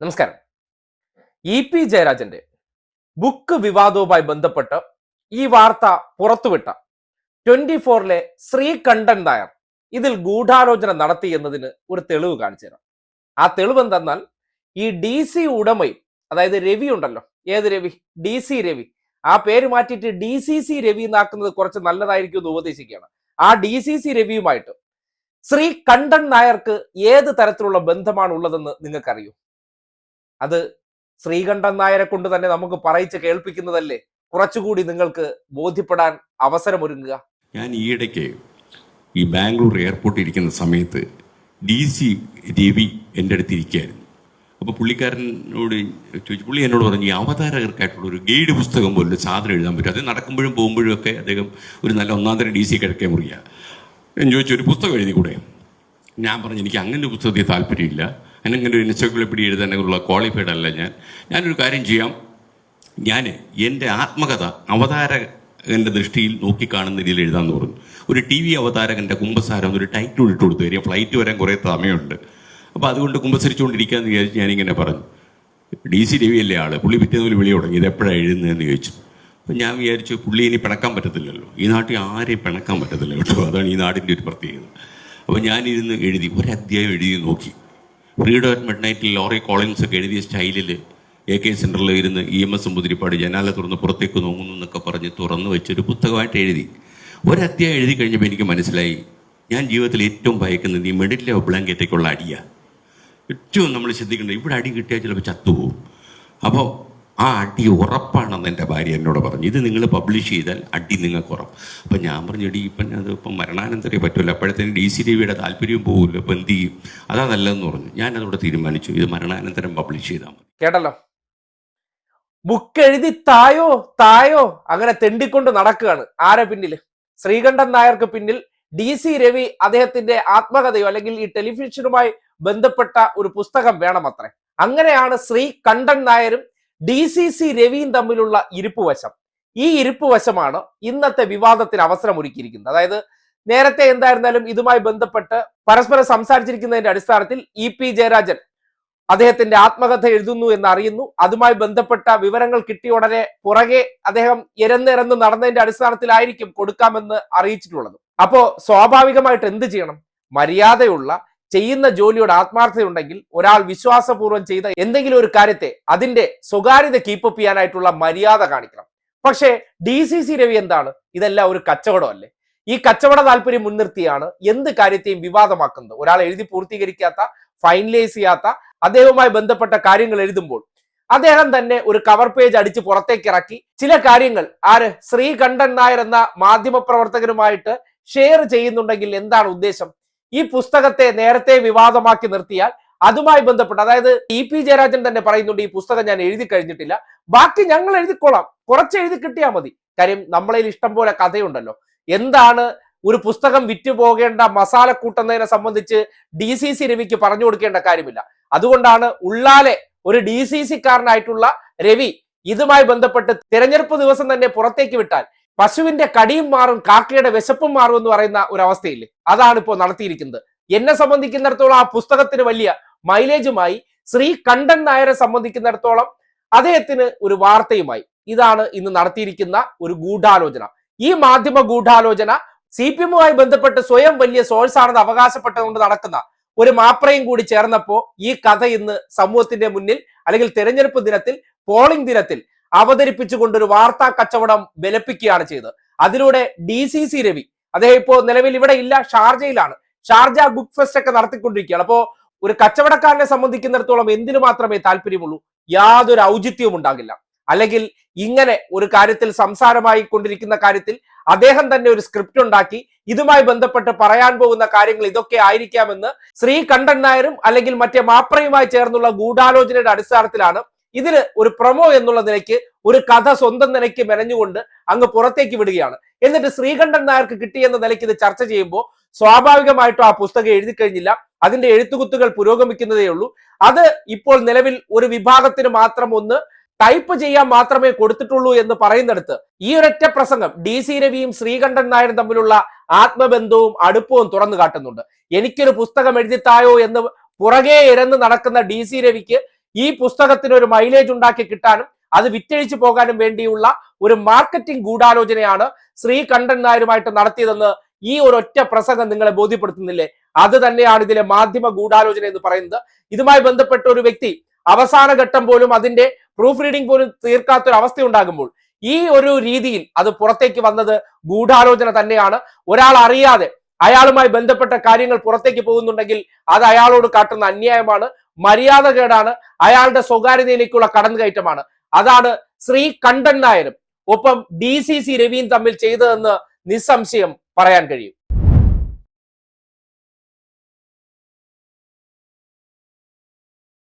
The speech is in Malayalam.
നമസ്കാരം. ഇ പി ജയരാജന്റെ ബുക്ക് വിവാദവുമായി ബന്ധപ്പെട്ട് ഈ വാർത്ത പുറത്തുവിട്ട ട്വന്റി ഫോറിലെ ശ്രീകണ്ഠൻ നായർ ഇതിൽ ഗൂഢാലോചന നടത്തി എന്നതിന് ഒരു തെളിവ് കാണിച്ചു തരാം. ആ തെളിവ് എന്തെന്നാൽ ഈ ഡി സി ഉടമയും അതായത് രവി ഉണ്ടല്ലോ ഏത് രവി? D C Ravi. ആ പേര് മാറ്റിയിട്ട് ഡി സി സി രവി എന്നാക്കുന്നത് കുറച്ച് നല്ലതായിരിക്കും എന്ന് ഉപദേശിക്കുകയാണ്. ആ ഡി സി സി രവിയുമായിട്ട് ശ്രീ കണ്ഠൻ നായർക്ക് ഏത് തരത്തിലുള്ള ബന്ധമാണ് ഉള്ളതെന്ന് നിങ്ങൾക്കറിയോ? അത് ശ്രീകണ്ഠൻ നായരെ കൊണ്ട് തന്നെ നമുക്ക് പറയിച്ച് കേൾപ്പിക്കുന്നതല്ലേ? കുറച്ചുകൂടി നിങ്ങൾക്ക് ബോധ്യപ്പെടാൻ അവസരമൊരുങ്ങുക. ഞാൻ ഈയിടയ്ക്ക് ഈ ബാംഗ്ലൂർ എയർപോർട്ടിൽ ഇരിക്കുന്ന സമയത്ത് ഡി സി രവി എന്റെ അടുത്ത് ഇരിക്കുകയായിരുന്നു. അപ്പോൾ പുള്ളിക്കാരനോട് ചോദിച്ചു പുള്ളി എന്നോട് പറഞ്ഞു ഈ അവതാരകർക്കായിട്ടുള്ള ഒരു ഗൈഡ് പുസ്തകം പോലെ സാധനം എഴുതാൻ പറ്റും അത് നടക്കുമ്പോഴും പോകുമ്പോഴും ഒക്കെ അദ്ദേഹം ഒരു നല്ല ഒന്നാം തരം ഡി സി കിഴക്കേ മുറിയുക ഞാൻ ചോദിച്ചു ഒരു പുസ്തകം എഴുതിക്കൂടെ? ഞാൻ പറഞ്ഞു എനിക്ക് അങ്ങനെ ഒരു പുസ്തകത്തിൽ താല്പര്യമില്ല. അങ്ങനെ ഒരു എൻസൈക്ലോപ്പീഡിയ എഴുതാനുള്ള ക്വാളിഫൈഡ് അല്ല ഞാൻ. ഞാനൊരു കാര്യം ചെയ്യാം. ഞാൻ എന്റെ ആത്മകഥ അവതാരകന്റെ ദൃഷ്ടിയിൽ നോക്കിക്കാണുന്ന രീതിയിൽ എഴുതാമെന്ന് പറഞ്ഞു. ഒരു ടി വി അവതാരകന്റെ കുമ്പസാരം ഒരു ടൈറ്റിൽ ഇട്ട് കൊടുത്തു തരിക ഫ്ലൈറ്റ് വരാൻ കുറേ സമയമുണ്ട്. അപ്പോൾ അതുകൊണ്ട് കുമ്പസരിച്ചുകൊണ്ടിരിക്കാമെന്ന് വിചാരിച്ച് ഞാനിങ്ങനെ പറഞ്ഞു. ഡി സി രവിയല്ലേ ആൾ പുള്ളി പിറ്റേന്ന് വിളി തുടങ്ങി. ഇത് എപ്പോഴാണ് എഴുതുന്നതെന്ന് ചോദിച്ചു. അപ്പം ഞാൻ വിചാരിച്ചു പുള്ളി ഇനി പിണക്കാൻ പറ്റത്തില്ലല്ലോ. ഈ നാട്ടിൽ ആരെയും പിണക്കാൻ പറ്റത്തില്ല കേട്ടോ. അതാണ് ഈ നാടിന്റെ ഒരു പ്രത്യേകത. അപ്പോൾ ഞാനിരുന്ന് എഴുതി. ഒരു അധ്യായം എഴുതി നോക്കി. ഫ്രീഡം അറ്റ് മിഡ് നൈറ്റിൽ ലോറി കോളിൻസ് ഒക്കെ എഴുതിയ സ്റ്റൈലിൽ എ കെ സെന്ററിൽ ഇരുന്ന് ഇ എം എസ് മുതിരിപ്പാട് ജനാല തുറന്ന് പുറത്തേക്ക് നോങ്ങുന്നു എന്നൊക്കെ പറഞ്ഞ് തുറന്ന് വെച്ചൊരു പുസ്തകമായിട്ട് എഴുതി. ഒരധ്യായം എഴുതി കഴിഞ്ഞപ്പോൾ എനിക്ക് മനസ്സിലായി ഞാൻ ജീവിതത്തിൽ ഏറ്റവും ഭയക്കുന്നത് ഈ മെഡിറ്റിലെ ബ്ലാങ്കറ്റൊക്കെയുള്ള അടിയാണ് ഏറ്റവും നമ്മൾ ശ്രദ്ധിക്കേണ്ടത് ഇവിടെ അടി കിട്ടിയാൽ ചിലപ്പോൾ ചത്തുപോകും. അപ്പോൾ ആ അടി ഉറപ്പാണെന്ന് എന്റെ ഭാര്യ എന്നോട് പറഞ്ഞു. ഇത് നിങ്ങൾ പബ്ലിഷ് ചെയ്താൽ അടി നിങ്ങൾക്ക് ഉറപ്പ്. അപ്പം ഞാൻ പറഞ്ഞു എടി ഇപ്പം അത് ഇപ്പം മരണാനന്തരേ പറ്റില്ല അപ്പോഴത്തേന് ഡി സി രവിയുടെ താല്പര്യം പോകില്ല ഇപ്പം എന്ത് ചെയ്യും? അതാ നല്ലതെന്ന് പറഞ്ഞു. ഞാൻ അതോടെ തീരുമാനിച്ചു. ഇത് മരണാനന്തരം പബ്ലിഷ് ചെയ്താൽ മതി. കേട്ടല്ലോ? ബുക്ക് എഴുതി തായോ തായോ അങ്ങനെ തെണ്ടിക്കൊണ്ട് നടക്കുകയാണ്. ആരെ പിന്നിൽ ശ്രീകണ്ഠൻ നായർക്ക് പിന്നിൽ ഡി സി രവി അദ്ദേഹത്തിന്റെ ആത്മകഥയോ അല്ലെങ്കിൽ ഈ ടെലിവിഷനുമായി ബന്ധപ്പെട്ട ഒരു പുസ്തകം വേണമത്രേ അങ്ങനെയാണ് ശ്രീ കണ്ഠൻ നായരും ഡി സി സി രവിയും തമ്മിലുള്ള ഇരിപ്പുവശം ഈ ഇരിപ്പുവശമാണ് ഇന്നത്തെ വിവാദത്തിന് അവസരമൊരുക്കിയിരിക്കുന്നത്. അതായത് നേരത്തെ എന്തായിരുന്നാലും ഇതുമായി ബന്ധപ്പെട്ട് പരസ്പരം സംസാരിച്ചിരിക്കുന്നതിന്റെ അടിസ്ഥാനത്തിൽ ഇ പി ജയരാജൻ അദ്ദേഹത്തിന്റെ ആത്മകഥ എഴുതുന്നു എന്ന് അറിയുന്നു അതുമായി ബന്ധപ്പെട്ട വിവരങ്ങൾ കിട്ടിയ ഉടനെ പുറകെ അദ്ദേഹം ഇരന്നിരന്ന് നടന്നതിന്റെ അടിസ്ഥാനത്തിലായിരിക്കും കൊടുക്കാമെന്ന് അറിയിച്ചിട്ടുള്ളത്. അപ്പോ സ്വാഭാവികമായിട്ട് എന്ത് ചെയ്യണം? മര്യാദയുള്ള ചെയ്യുന്ന ജോലിയുടെ ആത്മാർത്ഥതയുണ്ടെങ്കിൽ ഒരാൾ വിശ്വാസപൂർവം ചെയ്ത എന്തെങ്കിലും ഒരു കാര്യത്തെ അതിന്റെ സ്വകാര്യത കീപ്പപ്പ് ചെയ്യാനായിട്ടുള്ള മര്യാദ കാണിക്കണം. പക്ഷേ ഡി സി സി രവി എന്താണ്? ഇതെല്ലാം ഒരു കച്ചവടമല്ലേ? ഈ കച്ചവട താല്പര്യം മുൻനിർത്തിയാണ് എന്ത് കാര്യത്തെയും വിവാദമാക്കുന്നത്? ഒരാൾ എഴുതി പൂർത്തീകരിക്കാത്ത ഫൈനലൈസ് ചെയ്യാത്ത അദ്ദേഹവുമായി ബന്ധപ്പെട്ട കാര്യങ്ങൾ എഴുതുമ്പോൾ അദ്ദേഹം തന്നെ ഒരു കവർ പേജ് അടിച്ച് പുറത്തേക്ക് ഇറക്കി ചില കാര്യങ്ങൾ ആര്? ശ്രീകണ്ഠൻ നായർ എന്ന മാധ്യമ പ്രവർത്തകരുമായിട്ട് ഷെയർ ചെയ്യുന്നുണ്ടെങ്കിൽ എന്താണ് ഉദ്ദേശം? ഈ പുസ്തകത്തെ നേരത്തെ വിവാദമാക്കി നിർത്തിയാൽ അതുമായി ബന്ധപ്പെട്ട് അതായത് ഇ പി ജയരാജൻ തന്നെ പറയുന്നുണ്ട് ഈ പുസ്തകം ഞാൻ എഴുതി കഴിഞ്ഞിട്ടില്ല. ബാക്കി ഞങ്ങൾ എഴുതിക്കൊള്ളാം കുറച്ച് എഴുതി കിട്ടിയാൽ മതി. കാര്യം നമ്മളതിൽ ഇഷ്ടം പോലെ കഥയുണ്ടല്ലോ. എന്താണ് ഒരു പുസ്തകം വിറ്റ് പോകേണ്ട മസാലക്കൂട്ടുന്നതിനെ സംബന്ധിച്ച് ഡി സി സി രവിക്ക് പറഞ്ഞു കൊടുക്കേണ്ട കാര്യമില്ല. അതുകൊണ്ടാണ് ഉള്ളാലെ ഒരു ഡി സി സിക്കാരനായിട്ടുള്ള രവി ഇതുമായി ബന്ധപ്പെട്ട് തിരഞ്ഞെടുപ്പ് ദിവസം തന്നെ പുറത്തേക്ക് വിട്ടാൽ പശുവിന്റെ കടിയും മാറും കാക്കയുടെ വിശപ്പും മാറും എന്ന് പറയുന്ന ഒരു അവസ്ഥയില്ലേ അതാണ് ഇപ്പോൾ നടത്തിയിരിക്കുന്നത്. എന്നെ സംബന്ധിക്കുന്നിടത്തോളം ആ പുസ്തകത്തിന് വലിയ മൈലേജുമായി ശ്രീ കണ്ഠൻ നായരെ സംബന്ധിക്കുന്നിടത്തോളം അദ്ദേഹത്തിന് ഒരു വാർത്തയുമായി. ഇതാണ് ഇന്ന് നടത്തിയിരിക്കുന്ന ഒരു ഗൂഢാലോചന. ഈ മാധ്യമ ഗൂഢാലോചന സി പി എമ്മുമായി ബന്ധപ്പെട്ട് സ്വയം വലിയ സോഴ്സാണെന്ന് അവകാശപ്പെട്ടതുകൊണ്ട് നടക്കുന്ന ഒരു മാപ്രയും കൂടി ചേർന്നപ്പോ ഈ കഥ ഇന്ന് സമൂഹത്തിന്റെ മുന്നിൽ അല്ലെങ്കിൽ തെരഞ്ഞെടുപ്പ് ദിനത്തിൽ പോളിംഗ് ദിനത്തിൽ അവതരിപ്പിച്ചുകൊണ്ട് ഒരു വാർത്താ കച്ചവടം ബലപ്പിക്കുകയാണ് ചെയ്തത്. അതിലൂടെ ഡി സി സി രവി അദ്ദേഹം ഇപ്പോ നിലവിൽ ഇവിടെ ഇല്ല ഷാർജയിലാണ്. ഷാർജ ബുക്ക് ഫെസ്റ്റ് ഒക്കെ നടത്തിക്കൊണ്ടിരിക്കുകയാണ്. അപ്പോ ഒരു കച്ചവടക്കാരനെ സംബന്ധിക്കുന്നിടത്തോളം എന്തിനു മാത്രമേ താല്പര്യമുള്ളൂ? യാതൊരു ഔചിത്യവും ഉണ്ടാകില്ല. അല്ലെങ്കിൽ ഇങ്ങനെ ഒരു കാര്യത്തിൽ സംസാരമായി കൊണ്ടിരിക്കുന്ന കാര്യത്തിൽ അദ്ദേഹം തന്നെ ഒരു സ്ക്രിപ്റ്റ് ഉണ്ടാക്കി ഇതുമായി ബന്ധപ്പെട്ട് പറയാൻ പോകുന്ന കാര്യങ്ങൾ ഇതൊക്കെ ആയിരിക്കാമെന്ന് ശ്രീകണ്ഠൻ നായരും അല്ലെങ്കിൽ മറ്റേ മാപ്രയുമായി ചേർന്നുള്ള ഗൂഢാലോചനയുടെ അടിസ്ഥാനത്തിലാണ് ഇതിന് ഒരു പ്രൊമോ എന്നുള്ള നിലയ്ക്ക് ഒരു കഥ സ്വന്തം നിലയ്ക്ക് മെനഞ്ഞുകൊണ്ട് അങ്ങ് പുറത്തേക്ക് വിടുകയാണ്. എന്നിട്ട് ശ്രീകണ്ഠൻ നായർക്ക് കിട്ടിയെന്ന നിലയ്ക്ക് ഇത് ചർച്ച ചെയ്യുമ്പോൾ സ്വാഭാവികമായിട്ടും ആ പുസ്തകം എഴുതി കഴിഞ്ഞില്ല. അതിന്റെ എഴുത്തുകുത്തുകൾ പുരോഗമിക്കുന്നതേ ഉള്ളൂ. അത് ഇപ്പോൾ നിലവിൽ ഒരു വിഭാഗത്തിന് മാത്രം ഒന്ന് ടൈപ്പ് ചെയ്യാൻ മാത്രമേ കൊടുത്തിട്ടുള്ളൂ എന്ന് പറയുന്നിടത്ത് ഈ ഒരൊറ്റ പ്രസംഗം ഡി സി രവിയും ശ്രീകണ്ഠൻ നായരും തമ്മിലുള്ള ആത്മബന്ധവും അടുപ്പവും തുറന്നു കാട്ടുന്നുണ്ട്. എനിക്കൊരു പുസ്തകം എഴുതിത്തായോ എന്ന് പുറകെ ഇരന്ന് നടക്കുന്ന ഡി സി രവിക്ക് ഈ പുസ്തകത്തിന് ഒരു മൈലേജ് ഉണ്ടാക്കി കിട്ടാനും അത് വിറ്റഴിച്ചു പോകാനും വേണ്ടിയുള്ള ഒരു മാർക്കറ്റിംഗ് ഗൂഢാലോചനയാണ് ശ്രീകണ്ഠൻ നായരുമായിട്ട് നടത്തിയതെന്ന് ഈ ഒരു ഒറ്റ പ്രസംഗം നിങ്ങളെ ബോധ്യപ്പെടുത്തുന്നില്ലേ? അത് തന്നെയാണ് ഇതിലെ മാധ്യമ ഗൂഢാലോചന എന്ന് പറയുന്നത്. ഇതുമായി ബന്ധപ്പെട്ട ഒരു വ്യക്തി അവസാന ഘട്ടം പോലും അതിന്റെ പ്രൂഫ് റീഡിംഗ് പോലും തീർക്കാത്ത ഒരു അവസ്ഥ ഉണ്ടാകുമ്പോൾ ഈ ഒരു രീതിയിൽ അത് പുറത്തേക്ക് വന്നത് ഗൂഢാലോചന തന്നെയാണ്. ഒരാൾ അറിയാതെ അയാളുമായി ബന്ധപ്പെട്ട കാര്യങ്ങൾ പുറത്തേക്ക് പോകുന്നുണ്ടെങ്കിൽ അത് അയാളോട് കാട്ടുന്ന അന്യായമാണ്. മര്യാദകേടാണ് അയാളുടെ സ്വകാര്യതയിലേക്കുള്ള കടന്നുകയറ്റമാണ്. അതാണ് ശ്രീ കണ്ഠൻ നായരും ഒപ്പം ഡി സി സി രവിയും തമ്മിൽ ചെയ്തതെന്ന് നിസ്സംശയം പറയാൻ കഴിയും.